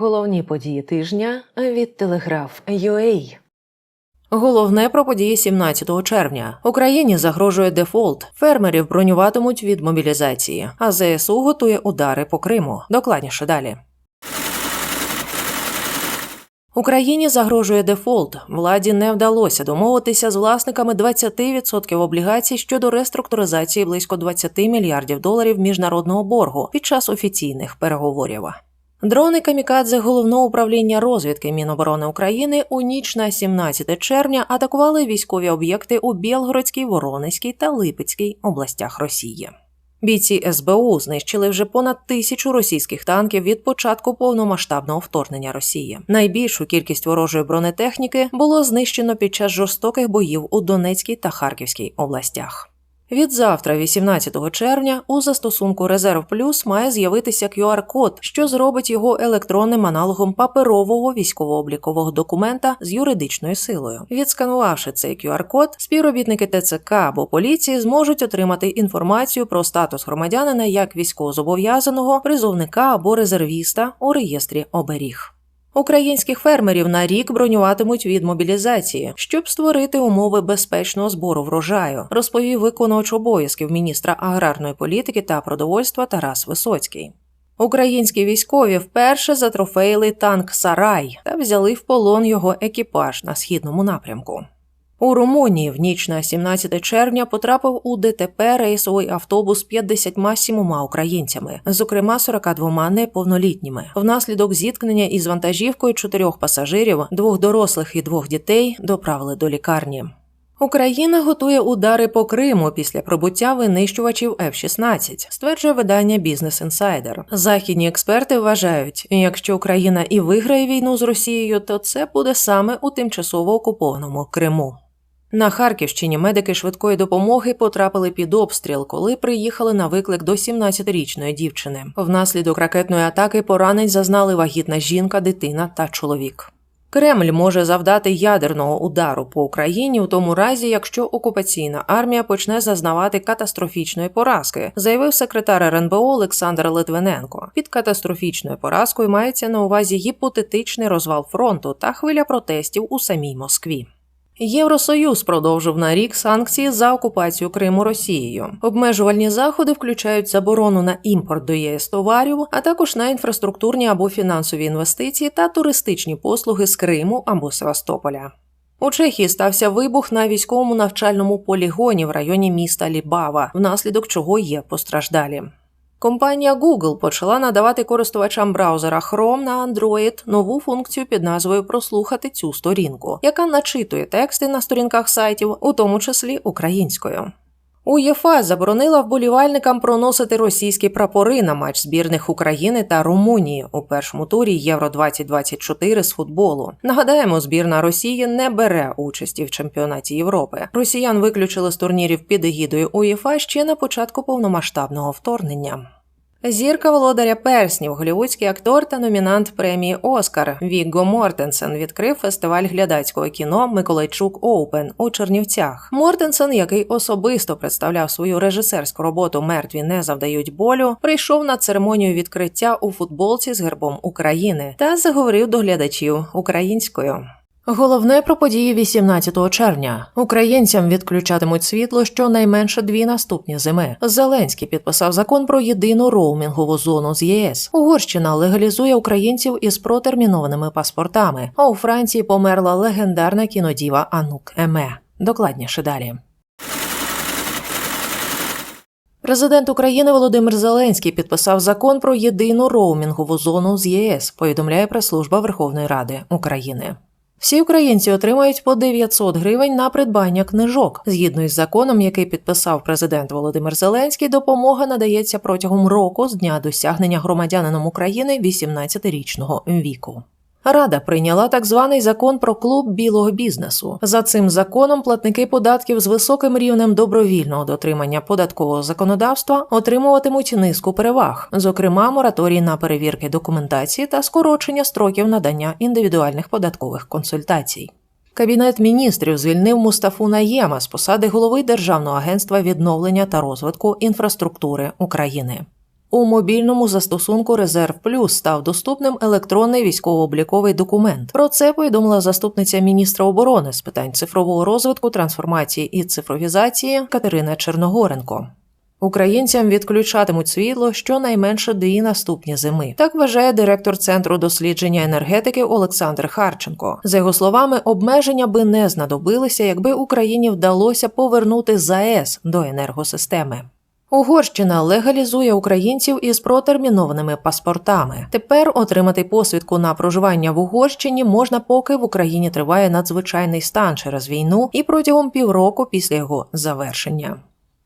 Головні події тижня від Телеграф UA. Головне про події 17 червня. Україні загрожує дефолт. Фермерів бронюватимуть від мобілізації, а ЗСУ готує удари по Криму. Докладніше далі. Україні загрожує дефолт. Владі не вдалося домовитися з власниками 20% облігацій щодо реструктуризації близько 20 мільярдів доларів міжнародного боргу під час офіційних переговорів. Дрони камікадзе головного управління розвідки Міноборони України у ніч на 17 червня атакували військові об'єкти у Білгородській, Воронезькій та Липецькій областях Росії. Бійці СБУ знищили вже понад тисячу російських танків від початку повномасштабного вторгнення Росії. Найбільшу кількість ворожої бронетехніки було знищено під час жорстоких боїв у Донецькій та Харківській областях. Від завтра, 18 червня, у застосунку Резерв Плюс має з'явитися QR-код, що зробить його електронним аналогом паперового військово-облікового документа з юридичною силою. Відсканувавши цей QR-код, співробітники ТЦК або поліції зможуть отримати інформацію про статус громадянина як військовозобов'язаного, призовника або резервіста у реєстрі оберіг. Українських фермерів на рік бронюватимуть від мобілізації, щоб створити умови безпечного збору врожаю, розповів виконувач обов'язків міністра аграрної політики та продовольства Тарас Висоцький. Українські військові вперше затрофеїли танк Сарай та взяли в полон його екіпаж на східному напрямку. У Румунії в ніч на 17 червня потрапив у ДТП рейсовий автобус з 57 українцями, зокрема 42 неповнолітніми. Внаслідок зіткнення із вантажівкою чотирьох пасажирів, двох дорослих і двох дітей доправили до лікарні. Україна готує удари по Криму після прибуття винищувачів F-16, стверджує видання Business Insider. Західні експерти вважають, якщо Україна і виграє війну з Росією, то це буде саме у тимчасово окупованому Криму. На Харківщині медики швидкої допомоги потрапили під обстріл, коли приїхали на виклик до 17-річної дівчини. Внаслідок ракетної атаки поранень зазнали вагітна жінка, дитина та чоловік. Кремль може завдати ядерного удару по Україні у тому разі, якщо окупаційна армія почне зазнавати катастрофічної поразки, заявив секретар РНБО Олександр Литвиненко. Під катастрофічною поразкою мається на увазі гіпотетичний розвал фронту та хвиля протестів у самій Москві. Євросоюз продовжив на рік санкції за окупацію Криму Росією. Обмежувальні заходи включають заборону на імпорт до ЄС товарів, а також на інфраструктурні або фінансові інвестиції та туристичні послуги з Криму або Севастополя. У Чехії стався вибух на військовому навчальному полігоні в районі міста Лібава, внаслідок чого є постраждалі. Компанія Google почала надавати користувачам браузера Chrome на Android нову функцію під назвою Прослухати цю сторінку, яка начитує тексти на сторінках сайтів, у тому числі українською. УЄФА заборонила вболівальникам проносити російські прапори на матч збірних України та Румунії у першому турі Євро 2024 з футболу. Нагадаємо, збірна Росії не бере участі в чемпіонаті Європи. Росіян виключили з турнірів під егідою УЄФА ще на початку повномасштабного вторгнення. Зірка володаря перснів, голівудський актор та номінант премії Оскар Вігго Мортенсен відкрив фестиваль глядацького кіно Миколайчук Оупен у Чернівцях. Мортенсен, який особисто представляв свою режисерську роботу Мертві не завдають болю, прийшов на церемонію відкриття у футболці з гербом України та заговорив до глядачів українською. Головне про події 18 червня. Українцям відключатимуть світло щонайменше дві наступні зими. Зеленський підписав закон про єдину роумінгову зону з ЄС. Угорщина легалізує українців із протермінованими паспортами. А у Франції померла легендарна кінодіва Анук Еме. Докладніше далі. Президент України Володимир Зеленський підписав закон про єдину роумінгову зону з ЄС. Повідомляє прес-служба Верховної Ради України. Всі українці отримають по 900 гривень на придбання книжок. Згідно із законом, який підписав президент Володимир Зеленський, допомога надається протягом року з дня досягнення громадянином України 18-річного віку. Рада прийняла так званий закон про клуб білого бізнесу. За цим законом платники податків з високим рівнем добровільного дотримання податкового законодавства отримуватимуть низку переваг, зокрема мораторій на перевірки документації та скорочення строків надання індивідуальних податкових консультацій. Кабінет міністрів звільнив Мустафу Наєма з посади голови Державного агентства відновлення та розвитку інфраструктури України. У мобільному застосунку Резерв Плюс став доступним електронний військово-обліковий документ. Про це повідомила заступниця міністра оборони з питань цифрового розвитку, трансформації і цифровізації Катерина Черногоренко. Українцям відключатимуть світло щонайменше дві наступні зими. Так вважає директор центру дослідження енергетики Олександр Харченко. За його словами, обмеження би не знадобилися, якби Україні вдалося повернути ЗАЕС до енергосистеми. Угорщина легалізує українців із протермінованими паспортами. Тепер отримати посвідку на проживання в Угорщині можна, поки в Україні триває надзвичайний стан через війну і протягом півроку після його завершення.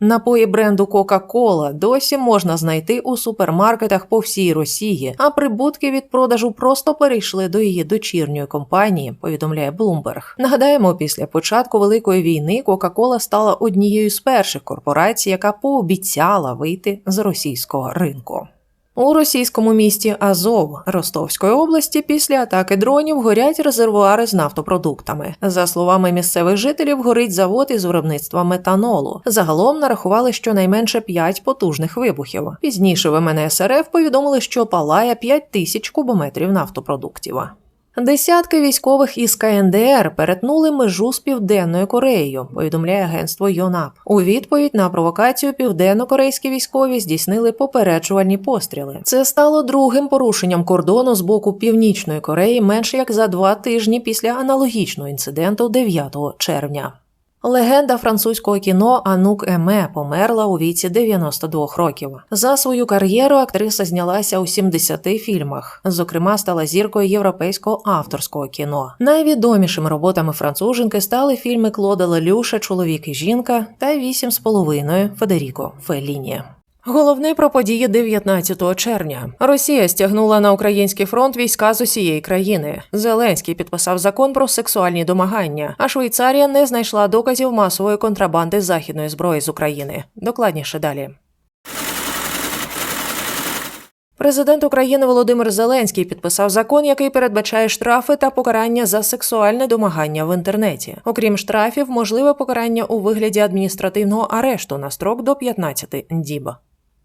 Напої бренду Кока-Кола досі можна знайти у супермаркетах по всій Росії, а прибутки від продажу просто перейшли до її дочірньої компанії, повідомляє Bloomberg. Нагадаємо, після початку великої війни Кока-Кола стала однією з перших корпорацій, яка пообіцяла вийти з російського ринку. У російському місті Азов Ростовської області після атаки дронів горять резервуари з нафтопродуктами. За словами місцевих жителів, горить завод із виробництва метанолу. Загалом нарахували щонайменше 5 потужних вибухів. Пізніше в МНС РФ повідомили, що палає 5 тисяч кубометрів нафтопродуктів. Десятки військових із КНДР перетнули межу з південною Кореєю. Повідомляє агентство ЮНАП. У відповідь на провокацію південно-корейські військові здійснили попереджувальні постріли. Це стало другим порушенням кордону з боку північної Кореї менше як за два тижні після аналогічного інциденту 9 червня. Легенда французького кіно Анук Еме померла у віці 92 років. За свою кар'єру актриса знялася у 70 фільмах. Зокрема, стала зіркою європейського авторського кіно. Найвідомішими роботами француженки стали фільми Клода Лелюша Чоловік і жінка та «Вісім з половиною Федеріко Феліні. Головне про події 19 червня. Росія стягнула на український фронт війська з усієї країни. Зеленський підписав закон про сексуальні домагання, а Швейцарія не знайшла доказів масової контрабанди західної зброї з України. Докладніше далі. Президент України Володимир Зеленський підписав закон, який передбачає штрафи та покарання за сексуальне домагання в інтернеті. Окрім штрафів, можливе покарання у вигляді адміністративного арешту на строк до 15 діб.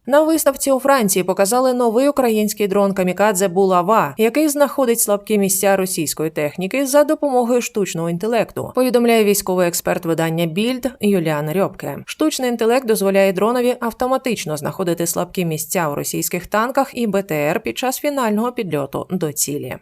На виставці у Франції показали новий український дрон Камікадзе Булава, який знаходить слабкі місця російської техніки за допомогою штучного інтелекту. Повідомляє військовий експерт видання Більд Юліан Рьобке. Штучний інтелект дозволяє дронові автоматично знаходити слабкі місця у російських танках і БТР під час фінального підльоту до цілі.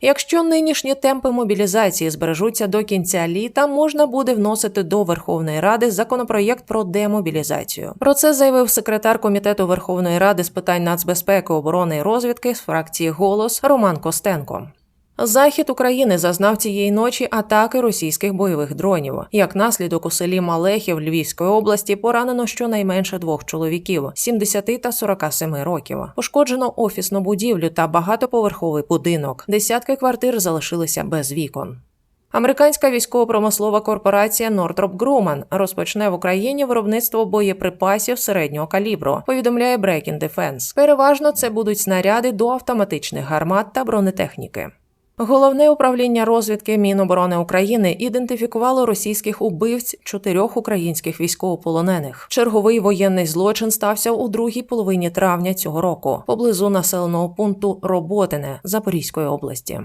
Якщо нинішні темпи мобілізації збережуться до кінця літа, можна буде вносити до Верховної Ради законопроєкт про демобілізацію. Про це заявив секретар комітету Верховної Ради з питань нацбезпеки, оборони і розвідки з фракції Голос Роман Костенко. Захід України зазнав цієї ночі атаки російських бойових дронів. Як наслідок у селі Малехів Львівської області поранено щонайменше двох чоловіків 70 та 47 років. Пошкоджено офісну будівлю та багатоповерховий будинок. Десятки квартир залишилися без вікон. Американська військово-промислова корпорація Northrop Grumman розпочне в Україні виробництво боєприпасів середнього калібру. Повідомляє Breaking Defense. Переважно це будуть снаряди до автоматичних гармат та бронетехніки. Головне управління розвідки Міноборони України ідентифікувало російських убивць чотирьох українських військовополонених. Черговий воєнний злочин стався у другій половині травня цього року поблизу населеного пункту Роботине Запорізької області.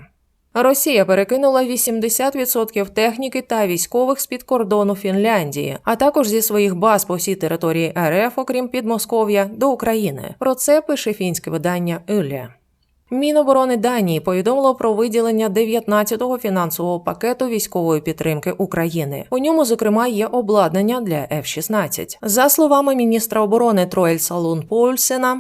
Росія перекинула 80% техніки та військових з під кордону Фінляндії, а також зі своїх баз по всій території РФ, окрім Підмосков'я, до України. Про це пише фінське видання Юлія. Міноборони Данії повідомило про виділення 19-го фінансового пакету військової підтримки України. У ньому, зокрема, є обладнання для F-16. За словами міністра оборони Троель Салун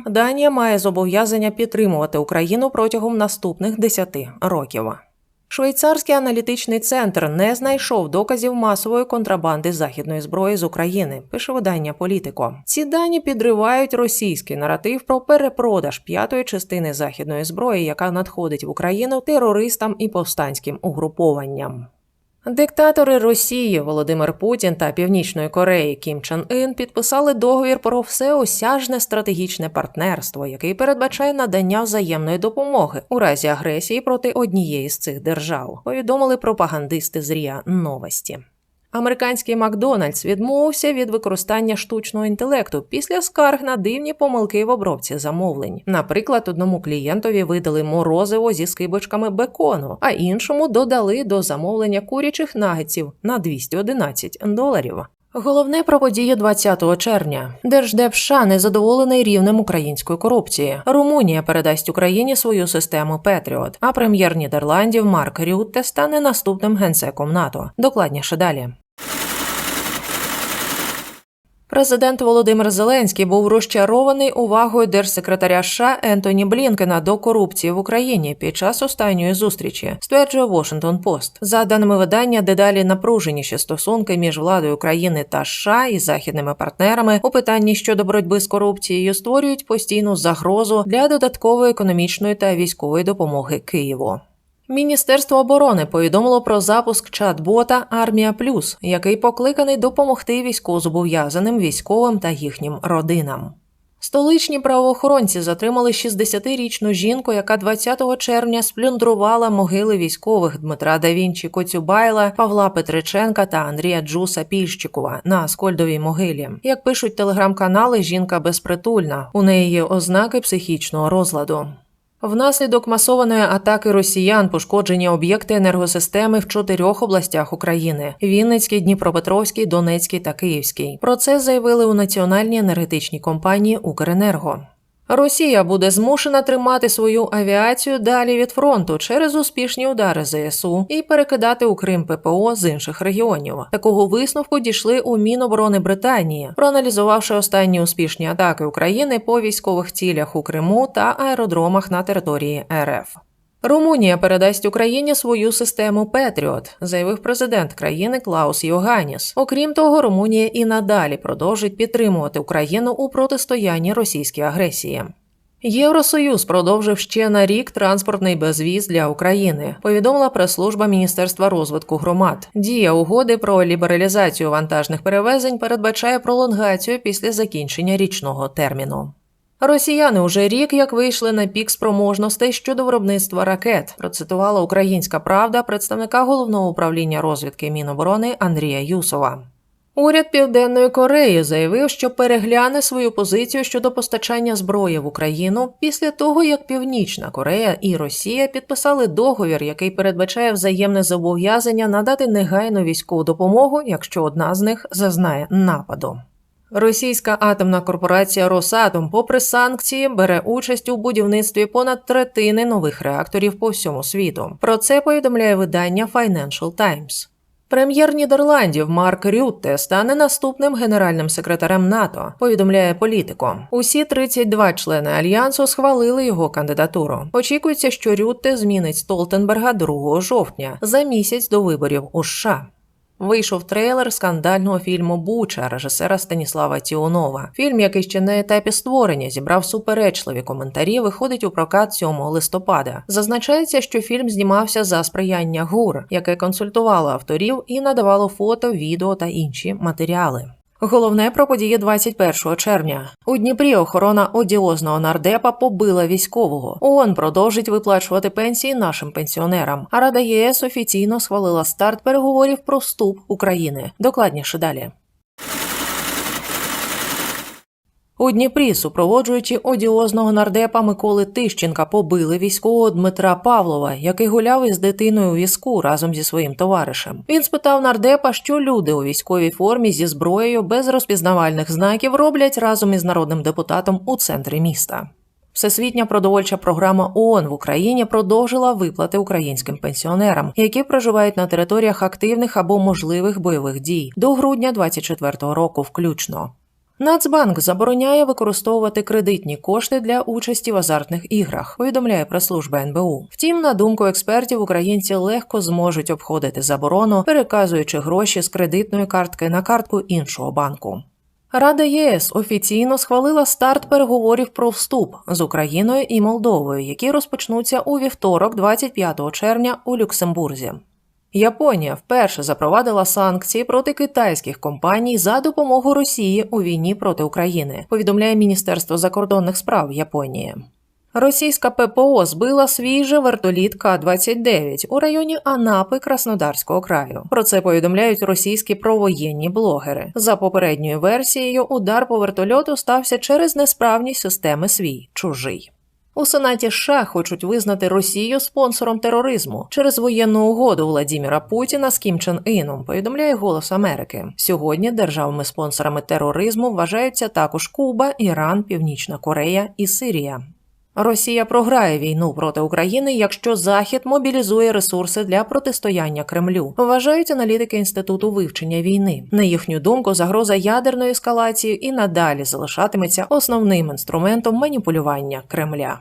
Данія має зобов'язання підтримувати Україну протягом наступних 10 років. Швейцарський аналітичний центр не знайшов доказів масової контрабанди західної зброї з України. Пише видання Політико. Ці дані підривають російський наратив про перепродаж п'ятої частини західної зброї, яка надходить в Україну терористам і повстанським угрупованням. Диктатори Росії Володимир Путін та Північної Кореї Кім Чен Ін підписали договір про всеосяжне стратегічне партнерство, який передбачає надання взаємної допомоги у разі агресії проти однієї з цих держав. Повідомили пропагандисти з РІА Новості. Американський Макдональдс відмовився від використання штучного інтелекту після скарг на дивні помилки в обробці замовлень. Наприклад, одному клієнтові видали морозиво зі скибочками бекону, а іншому додали до замовлення курячих нагетсів на 211 доларів. Головне про події 20 червня. Держдеп США незадоволений рівнем української корупції. Румунія передасть Україні свою систему Петріот, а прем'єр Нідерландів Марк Рютте стане наступним генсеком НАТО. Докладніше далі. Президент Володимир Зеленський був розчарований увагою держсекретаря США Ентоні Блінкена до корупції в Україні під час останньої зустрічі, стверджує Washington Post. За даними видання, дедалі напруженіші стосунки між владою України та США і західними партнерами у питанні щодо боротьби з корупцією створюють постійну загрозу для додаткової економічної та військової допомоги Києву. Міністерство оборони повідомило про запуск чат-бота Армія Плюс, який покликаний допомогти військовозобов'язаним військовим та їхнім родинам. Столичні правоохоронці затримали 60-річну жінку, яка 20 червня сплюндрувала могили військових Дмитра Давінчі Коцюбайла, Павла Петриченка та Андрія Джуса Пільщикова на Аскольдовій могилі. Як пишуть телеграм-канали, жінка безпритульна. У неї є ознаки психічного розладу. Внаслідок масованої атаки росіян пошкоджені об'єкти енергосистеми в чотирьох областях України: Вінницький, Дніпропетровський, Донецький та Київський. Про це заявили у національній енергетичній компанії Укренерго. Росія буде змушена тримати свою авіацію далі від фронту через успішні удари ЗСУ і перекидати у Крим ППО з інших регіонів. Такого висновку дійшли у Міноборони Британії, проаналізувавши останні успішні атаки України по військових цілях у Криму та аеродромах на території РФ. Румунія передасть Україні свою систему Петріот, заявив президент країни Клаус Йоганіс. Окрім того, Румунія і надалі продовжить підтримувати Україну у протистоянні російській агресії. Євросоюз продовжив ще на рік транспортний безвіз для України. Повідомила прес-служба Міністерства розвитку громад. Дія угоди про лібералізацію вантажних перевезень передбачає пролонгацію після закінчення річного терміну. Росіяни уже рік як вийшли на пік спроможностей щодо виробництва ракет. Процитувала Українська Правда представника головного управління розвідки Міноборони Андрія Юсова. Уряд Південної Кореї заявив, що перегляне свою позицію щодо постачання зброї в Україну після того, як Північна Корея і Росія підписали договір, який передбачає взаємне зобов'язання надати негайну військову допомогу, якщо одна з них зазнає нападу. Російська атомна корпорація Росатом, попри санкції, бере участь у будівництві понад третини нових реакторів по всьому світу. Про це повідомляє видання Financial Times. Прем'єр Нідерландів Марк Рютте стане наступним генеральним секретарем НАТО. Повідомляє політико. Усі 32 члени альянсу схвалили його кандидатуру. Очікується, що Рютте змінить Столтенберга 2 жовтня за місяць до виборів у США. Вийшов трейлер скандального фільму Буча режисера Станіслава Тіонова. Фільм, який ще на етапі створення зібрав суперечливі коментарі, виходить у прокат 7 листопада. Зазначається, що фільм знімався за сприяння ГУР, яке консультувало авторів і надавало фото, відео та інші матеріали. Головне про події 21 червня. У Дніпрі охорона одіозного нардепа побила військового. ООН продовжить виплачувати пенсії нашим пенсіонерам. А Рада ЄС офіційно схвалила старт переговорів про вступ України. Докладніше далі. У Дніпрі, супроводжуючи одіозного нардепа Миколи Тищенка, побили військового Дмитра Павлова, який гуляв із дитиною у візку разом зі своїм товаришем. Він спитав нардепа, що люди у військовій формі зі зброєю без розпізнавальних знаків роблять разом із народним депутатом у центрі міста. Всесвітня продовольча програма ООН в Україні продовжила виплати українським пенсіонерам, які проживають на територіях активних або можливих бойових дій до грудня 2024 року, включно. Нацбанк забороняє використовувати кредитні кошти для участі в азартних іграх, повідомляє прес-служба НБУ. Втім, на думку експертів, українці легко зможуть обходити заборону, переказуючи гроші з кредитної картки на картку іншого банку. Рада ЄС офіційно схвалила старт переговорів про вступ з Україною і Молдовою, які розпочнуться у вівторок, 25 червня, у Люксембурзі. Японія вперше запровадила санкції проти китайських компаній за допомогу Росії у війні проти України, повідомляє Міністерство закордонних справ Японії. Російська ППО збила свіжий вертоліт К-29 у районі Анапи Краснодарського краю. Про це повідомляють російські провоєнні блогери. За попередньою версією, удар по вертольоту стався через несправність системи свій чужий. У Сенаті США хочуть визнати Росію спонсором тероризму через воєнну угоду Владіміра Путіна з Кім Чен Іном, повідомляє Голос Америки. Сьогодні державами спонсорами тероризму вважаються також Куба, Іран, Північна Корея і Сирія. Росія програє війну проти України, якщо Захід мобілізує ресурси для протистояння Кремлю, вважають аналітики інституту вивчення війни. На їхню думку, загроза ядерної ескалації і надалі залишатиметься основним інструментом маніпулювання Кремля.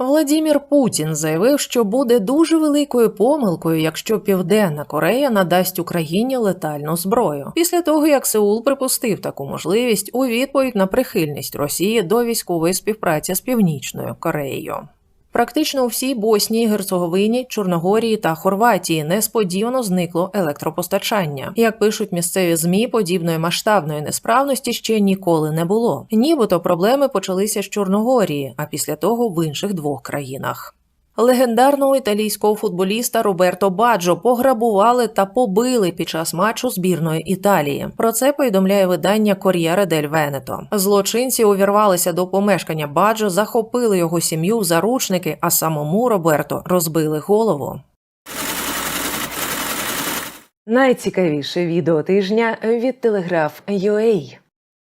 Владімір Путін заявив, що буде дуже великою помилкою, якщо Південна Корея надасть Україні летальну зброю. Після того як Сеул припустив таку можливість у відповідь на прихильність Росії до військової співпраці з Північною Кореєю. Практично у всій Боснії, Герцеговині, Чорногорії та Хорватії несподівано зникло електропостачання. Як пишуть місцеві змі, подібної масштабної несправності ще ніколи не було. Нібито проблеми почалися з Чорногорії, а після того в інших двох країнах. Легендарного італійського футболіста Роберто Баджо пограбували та побили під час матчу збірної Італії. Про це повідомляє видання Кор'єре дель Венето. Злочинці увірвалися до помешкання Баджо, захопили його сім'ю в заручники, а самому Роберто розбили голову. Найцікавіше відео тижня від Телеграф.UA.